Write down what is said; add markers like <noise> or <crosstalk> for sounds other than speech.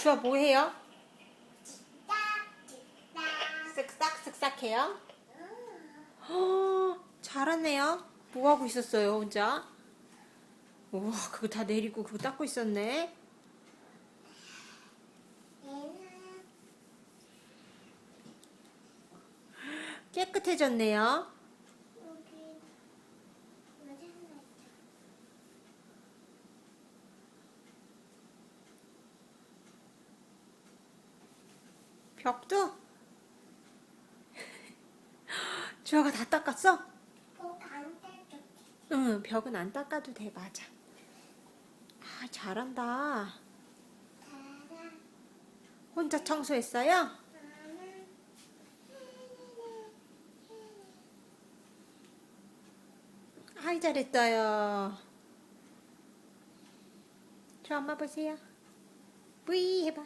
주아 뭐 해요? 딱, 딱. 쓱싹 쓱싹 해요? 어, 잘하네요. 뭐 하고 있었어요 혼자? 우와 그거 다 내리고 그거 닦고 있었네. 깨끗해졌네요. 여기 뭐지 하나 있죠. 벽도? <laughs> 주아가 다 닦았어? 꼭안 떼줘. 응, 벽은 안 닦아도 돼, 맞아. 아, 잘한다. 혼자 청소했어요? 아이, 잘했어요. 저 엄마 보세요. 뿌이 해봐.